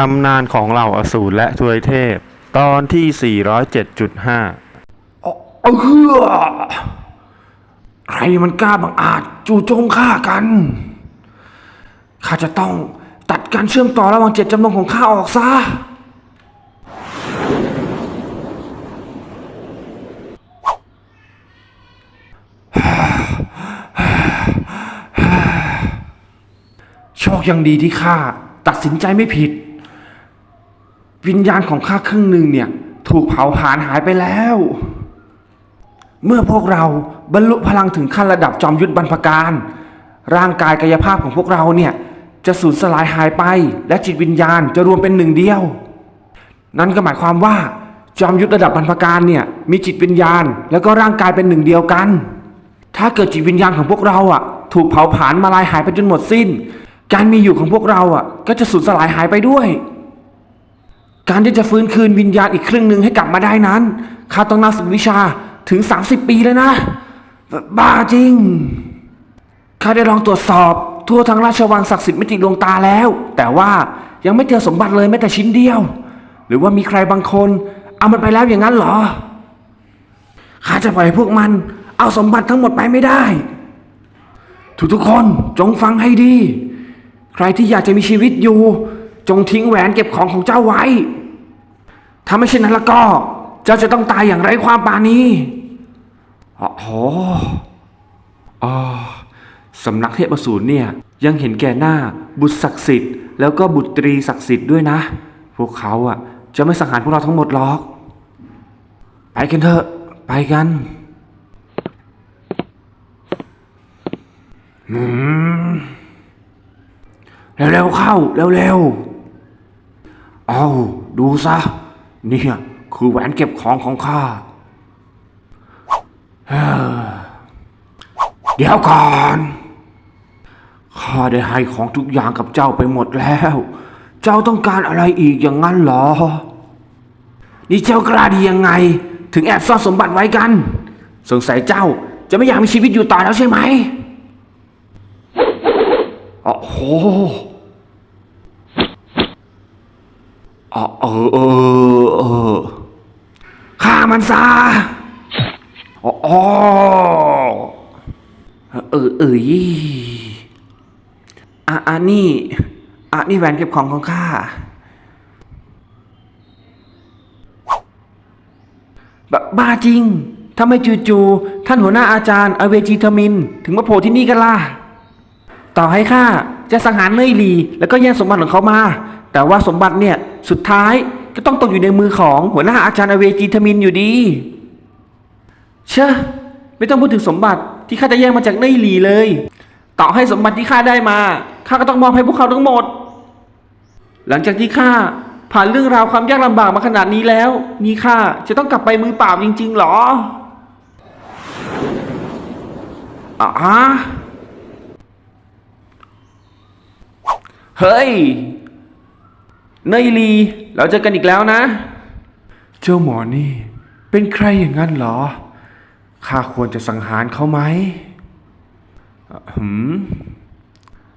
ตำนานของเหล่าอสูรและทวยเทพ ตอนที่ 407.5เออใครมันกล้าบังอาจจู่โจมข้ากัน ข้าจะต้องตัดการเชื่อมต่อระหว่างเจ็ดจำนงของข้าออกซะ โชคยังดีที่ข้าตัดสินใจไม่ผิด วิญญาณของข้าครึ่งหนึ่งเนี่ย ถูกเผาผลาญหายไปแล้ว เมื่อพวกเราบรรลุพลังถึงขั้นระดับจอมยุทธบรรพการ ร่างกายกายภาพของพวกเราเนี่ยจะสูญสลายหายไป และจิตวิญญาณจะรวมเป็นหนึ่งเดียว นั่นก็หมายความว่าจอมยุทธระดับบรรพการเนี่ยมีจิตวิญญาณ แล้วก็ร่างกายเป็นหนึ่งเดียวกัน ถ้าเกิดจิตวิญญาณของพวกเราอะ ถูกเผาผลาญมาลายหายไปจนหมดสิ้น การมีอยู่ของพวกเราอะ ก็จะสูญสลายหายไปด้วย การที่จะฟื้นคืนวิญญาณอีกครึ่งหนึ่งให้กลับมาได้นั้นข้าต้องนั่งฝึกวิชาถึง 30 ปีแล้วนะ บ้าจริงข้าได้ลองตรวจสอบทั่วทั้งราชวังศักดิ์สิทธิ์มิติดวงตาแล้ว แต่ว่ายังไม่เจอสมบัติเลยแม้แต่ชิ้นเดียว หรือว่ามีใครบางคน เอามันไปแล้วอย่างนั้นเหรอข้าจะปล่อยพวกมัน เอาสมบัติทั้งหมดไปไม่ได้ ทุกๆคนจงฟังให้ดี ใครที่อยากจะมีชีวิตอยู่ จงทิ้งแหวนเก็บของของเจ้าไว้ ถ้าไม่เช่นนั้นแล้วก็ เจ้าจะต้องตายอย่างไร้ความปราณีอ๋อโหอ๋อสำนักเทพสูรเนี่ย ยังเห็นแก่หน้าบุตรศักดิ์สิทธิ์ แล้วก็บุตรีศักดิ์สิทธิ์ด้วยนะ พวกเขาอะ จะไม่สังหารพวกเราทั้งหมดหรอก ไปกันเถอะ ไปกันอืมเร็วๆเข้า เร็วๆ เอาดูซะ เนี่ยคือแหวนเก็บของของข้าเดี๋ยวก่อนข้าได้ให้ของทุกอย่างกับเจ้าไปหมดแล้ว เจ้าต้องการอะไรอีกอย่างนั้นเหรอ นี่เจ้ากล้าดียังไง ถึงแอบซ่อนสมบัติไว้กัน สงสัยเจ้าจะไม่อยากมีชีวิตอยู่ต่อแล้วใช่ไหมโอ้โห อ๋อเออเออเออฆ่ามันซะอ๋อเออเออยี่อะอะนี่อะนี่แหวนเก็บของของข้าบบ้าจริงทำไมจู่ๆท่านหัวหน้าอาจารย์อเวจีทมิน ถึงมาโผล่ที่นี่กันล่ะ ต่อให้ข้าจะสังหารเนยหลี แล้วก็แย่งสมบัติของเขามา แต่ว่าสมบัติเนี่ยสุดท้ายก็ต้องตกอยู่ในมือของหัวหน้าอาจารย์อเวจีทมินอยู่ดี เชอะไม่ต้องพูดถึงสมบัติที่ข้าจะแย่งมาจากเนยหลีเลย ต่อให้สมบัติที่ข้าได้มาข้าก็ต้องมอบให้พวกเขาทั้งหมด หลังจากที่ข้าผ่านเรื่องราวความยากลำบากมาขนาดนี้แล้ว นี่ข้าจะต้องกลับไปมือเปล่าจริง ๆหรออ่าเฮ้ย เนยลี เราเจอกันอีกแล้วนะ เจ้าหมอนี่ เป็นใครอย่างนั้นเหรอ ข้าควรจะสังหารเขาไหมเอ่อหืม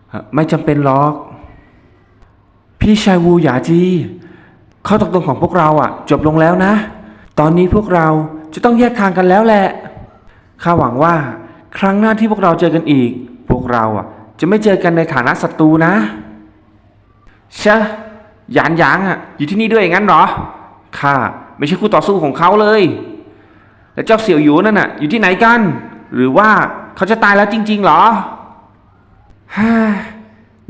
เอ่อไม่จำเป็นหรอก พี่ชายวูหยาจีข้อตกลงของพวกเราอะ จบลงแล้วนะ ตอนนี้พวกเราจะต้องแยกทางกันแล้วแหละ ข้าหวังว่าครั้งหน้าที่พวกเราเจอกันอีก พวกเราอะ จะไม่เจอกันในฐานะศัตรูนะเชะ หยานหยางอะอยู่ที่นี่ด้วยอย่างนั้นเหรอข้าไม่ใช่คู่ต่อสู้ของเขาเลย แล้วเจ้าเสี่ยวหยูนั่นน่ะ อยู่ที่ไหนกัน หรือว่าเขาจะตายแล้วจริง ๆ เหรอฮ่า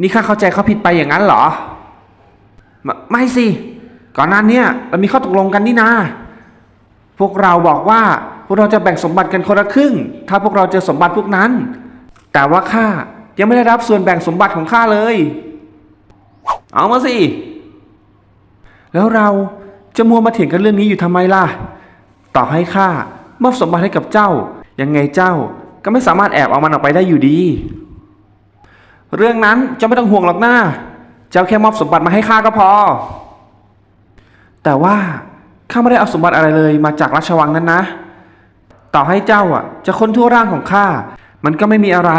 นี่ข้าเข้าใจเขาผิดไปอย่างนั้นเหรอ ไม่ไม่สิ ก่อนหน้านี้เรามีข้อตกลงกันนี่นา พวกเราบอกว่าพวกเราจะแบ่งสมบัติกันคนละครึ่ง ถ้าพวกเราเจอสมบัติพวกนั้น แต่ว่าข้ายังไม่ได้รับส่วนแบ่งสมบัติของข้าเลย เอามาสิ แล้วเราจะมัวมาเถียงกันเรื่องนี้อยู่ทำไมล่ะ ต่อให้ข้ามอบสมบัติให้กับเจ้า ยังไงเจ้าก็ไม่สามารถแอบเอามันออกไปได้อยู่ดี เรื่องนั้นเจะไม่ต้องห่วงหรอกนะเจ้าแค่มอบสมบัติมาให้ข้าก็พอ แต่ว่าข้าไม่ได้เอาสมบัติอะไรเลยมาจากราชวังนั้นนะ ต่อให้เจ้าอะ จะค้นทั่วร่างของข้า มันก็ไม่มีอะไร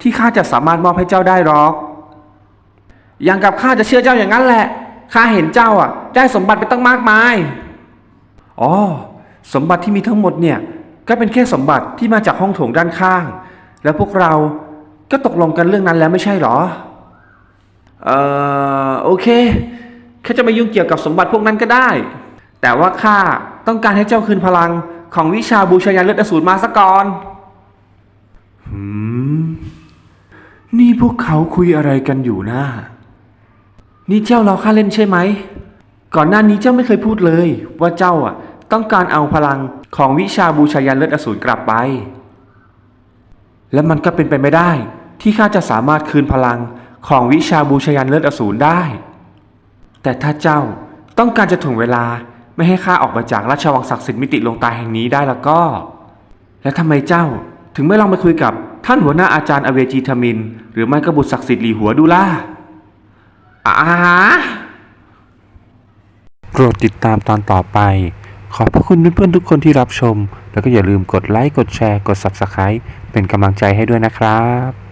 ที่ข้าจะสามารถมอบให้เจ้าได้หรอก อย่างกับข้าจะเชื่อเจ้าอย่างนั้นแหละ ข้าเห็นเจ้าอะ ได้สมบัติไปตั้งมากมาย อ๋อ สมบัติที่มีทั้งหมดเนี่ย ก็เป็นแค่สมบัติที่มาจากห้องโถงด้านข้าง แล้วพวกเราก็ตกลงกันเรื่องนั้นแล้วไม่ใช่หรอ เอ่อ โอเคแค่จะไม่ยุ่งเกี่ยวกับสมบัติพวกนั้นก็ได้ แต่ว่าข้าต้องการให้เจ้าคืนพลังของวิชาบูชายันเลือดอสูรมาซะก่อนหืม นี่พวกเขาคุยอะไรกันอยู่นะ นี่เจ้าเราข้าเล่นใช่ไหม ก่อนหน้านี้เจ้าไม่เคยพูดเลย ว่าเจ้าอะ ต้องการเอาพลังของวิชาบูชายันเลือดอสูรกลับไป และมันก็เป็นไปไม่ได้ ที่ข้าจะสามารถคืนพลังของวิชาบูชายันเลือดอสูรได้ แต่ถ้าเจ้าต้องการจะถ่วงเวลาไม่ให้ข้าออกมาจากราชวังศักดิ์สิทธิ์มิติลงตายแห่งนี้ได้แล้วก็ และทำไมเจ้าถึงไม่ลองไปคุยกับท่านหัวหน้าอาจารย์อเวจีทมิน หรือไม่ก็บุตรศักดิ์สิทธิ์หลีหัวดูล่ะ อ่าโปรดติดตามตอนต่อไป ขอบพระคุณเพื่อนๆทุกคนที่รับชม แล้วก็อย่าลืมกดไลค์ กดแชร์ กด Subscribe เป็นกำลังใจให้ด้วยนะครับ